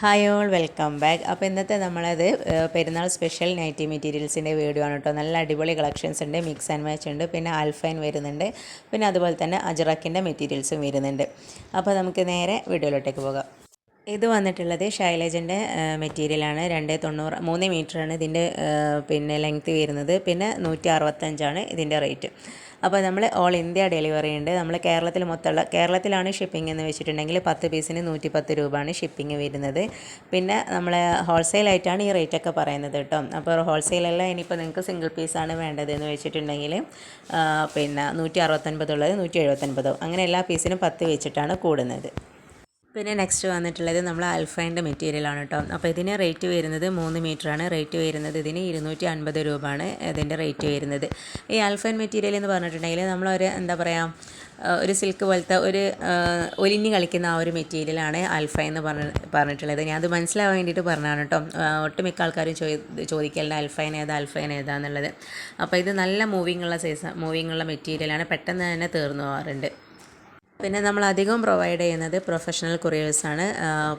Hi all welcome back. അപ്പോൾ ഇന്നത്തെ നമ്മളത് പെരുന്നാൾ സ്പെഷ്യൽ നൈറ്റി മെറ്റീരിയൽസിന്റെ വീഡിയോ ആണ് കേട്ടോ നല്ല അടിപൊളി കളക്ഷൻസ് ഉണ്ട് മിക്സ് ആൻഡ് മാച്ച് ഉണ്ട് പിന്നെ ആൽഫൈൻ വരുന്നുണ്ട് പിന്നെ അതുപോലെ തന്നെ അജറക്കിന്റെ മെറ്റീരിയൽസും വരുന്നുണ്ട്. അപ്പോൾ നമുക്ക് നേരെ വീഡിയോയിലോട്ടേക്ക് പോകാം. ഇത് വന്നിട്ടുള്ളത് ഷൈലേജിന്റെ മെറ്റീരിയലാണ്. രണ്ട് തൊണ്ണൂറ് മൂന്ന് മീറ്ററാണ് ഇതിന്റെ പിന്നെ ലെങ്ത്ത് വരുന്നത്. പിന്നെ നൂറ്റി അറുപത്തഞ്ചാണ് ഇതിന്റെ റേറ്റ്. അപ്പോൾ നമ്മൾ ഓൾ ഇന്ത്യ ഡെലിവറി ഉണ്ട്. നമ്മൾ കേരളത്തിൽ മൊത്തമുള്ള കേരളത്തിലാണ് ഷിപ്പിംഗ് എന്ന് വെച്ചിട്ടുണ്ടെങ്കിൽ പത്ത് പീസിന് നൂറ്റി പത്ത് രൂപയാണ് ഷിപ്പിംഗ് വരുന്നത്. പിന്നെ നമ്മൾ ഹോൾസെയിലായിട്ടാണ് ഈ റേറ്റൊക്കെ പറയുന്നത് കേട്ടോ. അപ്പോൾ ഹോൾസെയിലല്ല ഇനിയിപ്പോൾ നിങ്ങൾക്ക് സിംഗിൾ പീസാണ് വേണ്ടത് എന്ന് വെച്ചിട്ടുണ്ടെങ്കിൽ പിന്നെ നൂറ്റി അറുപത്തൊൻപതുള്ളത് നൂറ്റി എഴുപത്തൊൻപതോ അങ്ങനെ എല്ലാ പീസിനും പത്ത് വെച്ചിട്ടാണ് കൂടുന്നത്. പിന്നെ നെക്സ്റ്റ് വന്നിട്ടുള്ളത് നമ്മൾ അൽഫൈന്റെ മെറ്റീരിയലാണ് കേട്ടോ അപ്പോൾ ഇതിന് റേറ്റ് വരുന്നത് മൂന്ന് മീറ്ററാണ് റേറ്റ് വരുന്നത് ഇതിന് ഇരുന്നൂറ്റി അൻപത് രൂപയാണ് ഇതിന്റെ റേറ്റ് വരുന്നത്. ഈ അൽഫൈൻ മെറ്റീരിയൽ എന്ന് പറഞ്ഞിട്ടുണ്ടെങ്കിൽ നമ്മളൊരു എന്താ പറയുക ഒരു സിൽക്ക് പോലത്തെ ഒരു ഒലിഞ്ഞ് കളിക്കുന്ന ആ ഒരു മെറ്റീരിയലാണ് അൽഫൈ എന്ന് പറഞ്ഞ പറഞ്ഞിട്ടുള്ളത്. ഞാൻ അത് മനസ്സിലാവാൻ വേണ്ടിയിട്ട് പറഞ്ഞാണ് കേട്ടോ ഒട്ടുമിക്ക ആൾക്കാരും ചോദി ചോദിക്കലുണ്ട് അൽഫൈൻ ഏതാ അൽഫൈൻ ഏതാന്നുള്ളത്. അപ്പോൾ ഇത് നല്ല മൂവിങ്ങുള്ള സൈസ് മൂവിങ്ങുള്ള മെറ്റീരിയലാണ് പെട്ടെന്ന് തന്നെ തീർന്നു പോകാറുണ്ട്. പിന്നെ നമ്മൾ അധികം പ്രൊവൈഡ് ചെയ്യുന്നത് പ്രൊഫഷണൽ കൊറിയേഴ്സാണ്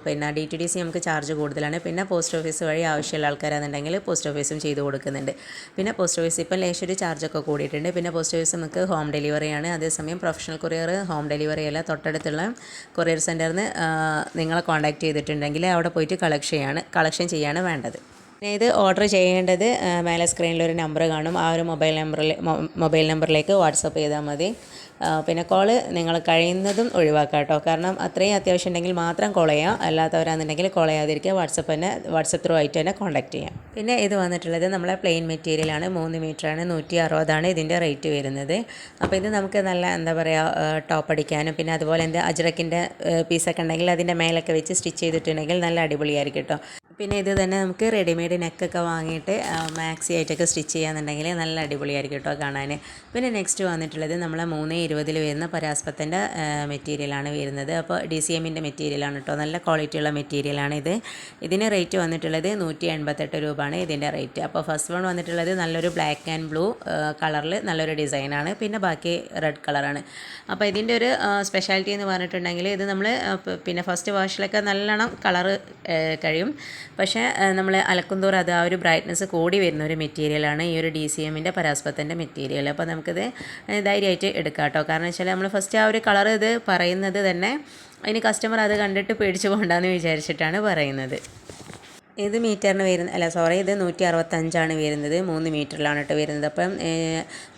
പിന്നെ ഡി ടി ഡി സി നമുക്ക് ചാർജ് കൂടുതലാണ്. പിന്നെ പോസ്റ്റ് ഓഫീസ് വഴി ആവശ്യമുള്ള ആൾക്കാരാണെന്നുണ്ടെങ്കിൽ പോസ്റ്റ് ഓഫീസും ചെയ്ത് കൊടുക്കുന്നുണ്ട്. പിന്നെ പോസ്റ്റ് ഓഫീസ് ഇപ്പം ലേശൊരു ചാർജൊക്കെ കൂടിയിട്ടുണ്ട്. പിന്നെ പോസ്റ്റ് ഓഫീസ് നമുക്ക് ഹോം ഡെലിവറിയാണ് അതേസമയം പ്രൊഫഷണൽ കൊറിയർ ഹോം ഡെലിവറി അല്ല തൊട്ടടുത്തുള്ള കൊറിയർ സെന്ററിൽ നിന്ന് നിങ്ങളെ കോൺടാക്ട് ചെയ്തിട്ടുണ്ടെങ്കിൽ അവിടെ പോയിട്ട് കളക്ഷൻ ചെയ്യാണ് കളക്ഷൻ ചെയ്യാണ് വേണ്ടത്. ഇത് ഓർഡർ ചെയ്യേണ്ടത് മേലെ സ്ക്രീനിൽ ഒരു നമ്പർ കാണും. ആ ഒരു മൊബൈൽ നമ്പറിൽ മൊബൈൽ നമ്പറിലേക്ക് വാട്സപ്പ് ചെയ്താൽ മതി. പിന്നെ കോൾ നിങ്ങൾ കഴിയുന്നതും ഒഴിവാക്കുക കേട്ടോ കാരണം അത്രയും അത്യാവശ്യം ഉണ്ടെങ്കിൽ മാത്രം കോൾ ചെയ്യാം. അല്ലാത്തവരാണെന്നുണ്ടെങ്കിൽ കോൾ ചെയ്യാതിരിക്കുക. വാട്സപ്പ് തന്നെ വാട്സപ്പ് ത്രൂ ആയിട്ട് തന്നെ കോൺടാക്ട് ചെയ്യാം. പിന്നെ ഇത് വന്നിട്ടുള്ളത് നമ്മളെ പ്ലെയിൻ മെറ്റീരിയലാണ് മൂന്ന് മീറ്ററാണ് നൂറ്റി അറുപതാണ് ഇതിന്റെ റേറ്റ് വരുന്നത്. അപ്പോൾ ഇത് നമുക്ക് നല്ല എന്താ പറയുക ടോപ്പ് അടിക്കാനും പിന്നെ അതുപോലെ എന്താ അജ്രക്കിന്റെ പീസൊക്കെ ഉണ്ടെങ്കിൽ അതിന്റെ മേലൊക്കെ വെച്ച് സ്റ്റിച്ച് ചെയ്തിട്ടുണ്ടെങ്കിൽ നല്ല അടിപൊളിയായിരിക്കും കേട്ടോ പിന്നെ ഇത് തന്നെ നമുക്ക് റെഡിമെയ്ഡ് നെക്കൊക്കെ വാങ്ങിയിട്ട് മാക്സി ആയിട്ടൊക്കെ സ്റ്റിച്ച് ചെയ്യാന്നുണ്ടെങ്കിൽ നല്ല അടിപൊളിയായിരിക്കും കേട്ടോ കാണാൻ പിന്നെ നെക്സ്റ്റ് വന്നിട്ടുള്ളത് നമ്മളെ മൂന്ന് ഇരുപതിൽ വരുന്ന പരാസ്പത്തിന്റെ മെറ്റീരിയലാണ് വരുന്നത്. അപ്പോൾ ഡി സി എമ്മിന്റെ മെറ്റീരിയലാണ് കേട്ടോ നല്ല ക്വാളിറ്റിയുള്ള മെറ്റീരിയലാണ് ഇത്. ഇതിന് റേറ്റ് വന്നിട്ടുള്ളത് നൂറ്റി എൺപത്തെട്ട് രൂപയാണ് ഇതിന്റെ റേറ്റ് അപ്പോൾ ഫസ്റ്റ് വൺ വന്നിട്ടുള്ളത് നല്ലൊരു ബ്ലാക്ക് ആൻഡ് ബ്ലൂ കളറിൽ നല്ലൊരു ഡിസൈനാണ് പിന്നെ ബാക്കി റെഡ് കളറാണ് അപ്പോൾ ഇതിന്റെ ഒരു സ്പെഷ്യാലിറ്റി എന്ന് പറഞ്ഞിട്ടുണ്ടെങ്കിൽ ഇത് നമ്മൾ പിന്നെ ഫസ്റ്റ് വാഷിലൊക്കെ നല്ലോണം കളറ് കഴിയും. പക്ഷേ നമ്മൾ അലക്കുന്തോറും അത് ആ ഒരു ബ്രൈറ്റ്നസ് കൂടി വരുന്ന ഒരു മെറ്റീരിയലാണ് ഈ ഒരു ഡി സി എമ്മിന്റെ പരാസ്പത്തിന്റെ മെറ്റീരിയൽ അപ്പോൾ നമുക്കിത് ധൈര്യമായിട്ട് എടുക്കാം കേട്ടോ. കാരണം വെച്ചാൽ നമ്മൾ ഫസ്റ്റ് ആ ഒരു കളർ ഇത് പറയുന്നത് തന്നെ അതിന് കസ്റ്റമർ അത് കണ്ടിട്ട് പേടിച്ച് പോകണ്ടെന്ന് വിചാരിച്ചിട്ടാണ് പറയുന്നത്. ഇത് മീറ്ററിന് വരുന്ന അല്ല സോറി ഇത് നൂറ്റി അറുപത്തഞ്ചാണ് വരുന്നത്. മൂന്ന് മീറ്ററിലാണ് കേട്ടോ വരുന്നത്. അപ്പം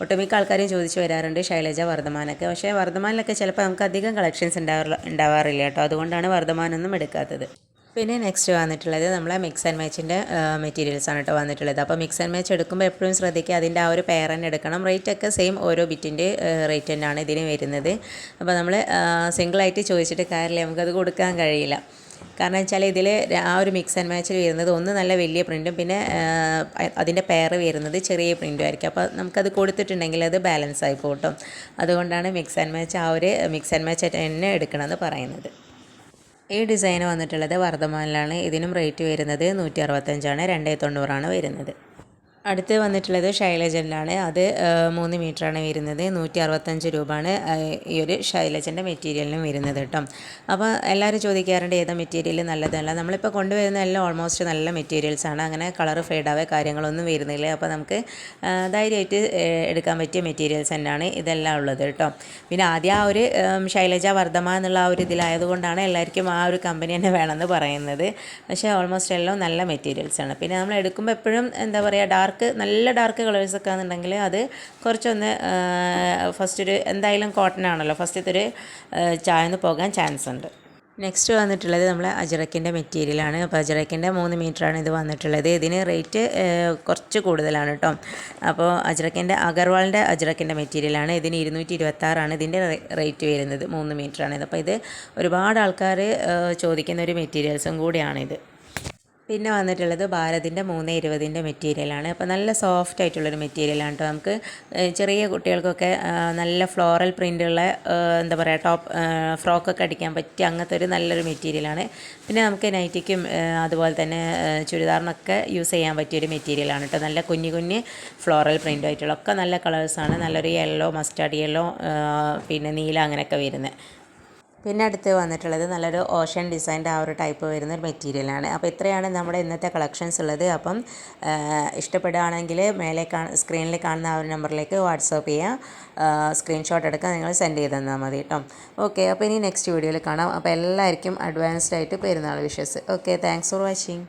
ഒട്ടുമിക്ക ആൾക്കാരും ചോദിച്ചു വരാറുണ്ട് ശൈലജ വർദ്ധമാനൊക്കെ. പക്ഷേ വർദ്ധമാനിലൊക്കെ ചിലപ്പോൾ നമുക്ക് അധികം കളക്ഷൻസ് ഉണ്ടാവാറില്ല ഉണ്ടാവാറില്ല കേട്ടോ അതുകൊണ്ടാണ് വർദ്ധമാനൊന്നും എടുക്കാത്തത്. പിന്നെ നെക്സ്റ്റ് വന്നിട്ടുള്ളത് നമ്മളെ മിക്സ് ആൻഡ് മാച്ചിന്റെ മെറ്റീരിയൽസ് ആണ് കേട്ടോ വന്നിട്ടുള്ളത്. അപ്പോൾ മിക്സ് ആൻഡ് മാച്ച് എടുക്കുമ്പോൾ എപ്പോഴും ശ്രദ്ധിക്കുക അതിന്റെ ആ ഒരു പെയർ തന്നെ എടുക്കണം. റേറ്റ് ഒക്കെ സെയിം ഓരോ ബിറ്റിന്റെ റേറ്റ് തന്നെയാണ് ഇതിന് വരുന്നത്. അപ്പോൾ നമ്മൾ സിംഗിളായിട്ട് ചോദിച്ചിട്ട് കാര്യമില്ല. നമുക്കത് കൊടുക്കാൻ കഴിയില്ല. കാരണം വെച്ചാൽ ഇതിൽ ആ ഒരു മിക്സ് ആൻഡ് മാച്ചിൽ വരുന്നത് ഒന്ന് നല്ല വലിയ പ്രിന്റും പിന്നെ അതിന്റെ പെയർ വരുന്നത് ചെറിയ പ്രിന്റും ആയിരിക്കും. അപ്പോൾ നമുക്കത് കൊടുത്തിട്ടുണ്ടെങ്കിൽ അത് ബാലൻസ് ആയി പോട്ടും അതുകൊണ്ടാണ് മിക്സ് ആൻഡ് മാച്ച് ആ ഒരു മിക്സ് ആൻഡ് മാച്ച് തന്നെ എടുക്കണമെന്ന് പറയുന്നത്. ഈ ഡിസൈൻ വന്നിട്ടുള്ളത് വർദ്ധമാനിലാണ്. ഇതിനും റേറ്റ് വരുന്നത് നൂറ്റി അറുപത്തഞ്ചാണ് രണ്ടേ തൊണ്ണൂറാണ് വരുന്നത്. അടുത്ത് വന്നിട്ടുള്ളത് ശൈലജനിലാണ്. അത് മൂന്ന് മീറ്ററാണ് വരുന്നത്. നൂറ്റി അറുപത്തഞ്ച് രൂപയാണ് ഈ ഒരു ശൈലജന്റെ മെറ്റീരിയലിനും വരുന്നത് കേട്ടോ. അപ്പോൾ എല്ലാവരും ചോദിക്കാറുണ്ട് ഏതാ മെറ്റീരിയൽ നല്ലതല്ല നമ്മളിപ്പോൾ കൊണ്ടുവരുന്ന എല്ലാം ഓൾമോസ്റ്റ് നല്ല മെറ്റീരിയൽസാണ് അങ്ങനെ കളർ ഫെയ്ഡാവേ കാര്യങ്ങളൊന്നും വരുന്നില്ല. അപ്പോൾ നമുക്ക് ധൈര്യമായിട്ട് എടുക്കാൻ പറ്റിയ മെറ്റീരിയൽസ് തന്നെയാണ് ഇതെല്ലാം ഉള്ളത് കേട്ടോ. പിന്നെ ആദ്യം ആ ഒരു ശൈലജ വർദ്ധമ എന്നുള്ള ആ ഒരു ഇതിലായതുകൊണ്ടാണ് എല്ലാവർക്കും ആ ഒരു കമ്പനി തന്നെ വേണമെന്ന് പറയുന്നത്. പക്ഷേ ഓൾമോസ്റ്റ് എല്ലാം നല്ല മെറ്റീരിയൽസാണ് പിന്നെ നമ്മൾ എടുക്കുമ്പോൾ എപ്പോഴും എന്താ പറയുക ഡാർക്ക് നല്ല ഡാർക്ക് കളേഴ്സ് ഒക്കെ ആണെന്നുണ്ടെങ്കിൽ അത് കുറച്ചൊന്ന് ഫസ്റ്റ് ഒരു എന്തായാലും കോട്ടൺ ആണല്ലോ. ഫസ്റ്റത്തെ ഒരു ചായന്ന് പോകാൻ ചാൻസ് ഉണ്ട്. നെക്സ്റ്റ് വന്നിട്ടുള്ളത് നമ്മൾ അജറക്കിന്റെ മെറ്റീരിയലാണ് അപ്പോൾ അജറക്കിന്റെ മൂന്ന് മീറ്ററാണ് ഇത് വന്നിട്ടുള്ളത്. ഇതിന് റേറ്റ് കുറച്ച് കൂടുതലാണ് കേട്ടോ അപ്പോൾ അജറക്കിന്റെ അഗർവാളിന്റെ അജറക്കിന്റെ മെറ്റീരിയലാണ് ഇതിന് ഇരുന്നൂറ്റി ഇരുപത്താറാണ് ഇതിന്റെ റേറ്റ് വരുന്നത്. മൂന്ന് മീറ്ററാണ് ഇത്. അപ്പോൾ ഇത് ഒരുപാട് ആൾക്കാർ ചോദിക്കുന്ന ഒരു മെറ്റീരിയൽസും കൂടിയാണിത്. പിന്നെ വന്നിട്ടുള്ളത് ഭാരതിന്റെ മൂന്ന് ഇരുപതിന്റെ മെറ്റീരിയലാണ്. അപ്പോൾ നല്ല സോഫ്റ്റ് ആയിട്ടുള്ളൊരു മെറ്റീരിയലാണ് കേട്ടോ നമുക്ക് ചെറിയ കുട്ടികൾക്കൊക്കെ നല്ല ഫ്ലോറൽ പ്രിന്റുള്ള എന്താ പറയുക ടോപ്പ് ഫ്രോക്കൊക്കെ അടിക്കാൻ പറ്റിയ അങ്ങനത്തെ ഒരു നല്ലൊരു മെറ്റീരിയലാണ്. പിന്നെ നമുക്ക് നൈറ്റിക്കും അതുപോലെ തന്നെ ചുരിദാറിനൊക്കെ യൂസ് ചെയ്യാൻ പറ്റിയൊരു മെറ്റീരിയലാണ് കേട്ടോ നല്ല കുഞ്ഞു കുഞ്ഞ് ഫ്ലോറൽ പ്രിന്റ് ആയിട്ടുള്ള ഒക്കെ നല്ല കളേഴ്സാണ് നല്ലൊരു യെല്ലോ മസ്റ്റാർഡ് യെല്ലോ പിന്നെ നീല അങ്ങനെയൊക്കെ വരുന്നത്. പിന്നെ അടുത്ത് വന്നിട്ടുള്ളത് നല്ലൊരു ഓഷൻ ഡിസൈന്റെ ആ ഒരു ടൈപ്പ് വരുന്ന ഒരു മെറ്റീരിയലാണ് അപ്പോൾ ഇത്രയാണ് നമ്മുടെ ഇന്നത്തെ കളക്ഷൻസ് ഉള്ളത്. അപ്പം ഇഷ്ടപ്പെടുകയാണെങ്കിൽ മേലെ കാ സ്ക്രീനിൽ കാണുന്ന ആ ഒരു നമ്പറിലേക്ക് വാട്സാപ്പ് ചെയ്യുക സ്ക്രീൻഷോട്ട് എടുക്കുക നിങ്ങൾ സെൻഡ് ചെയ്ത് തന്നാൽ മതി കേട്ടോ ഓക്കെ അപ്പോൾ ഇനി നെക്സ്റ്റ് വീഡിയോയിൽ കാണാം. അപ്പോൾ എല്ലാവർക്കും അഡ്വാൻസ്ഡ് ആയിട്ട് Perunnal wishes okay thanks for watching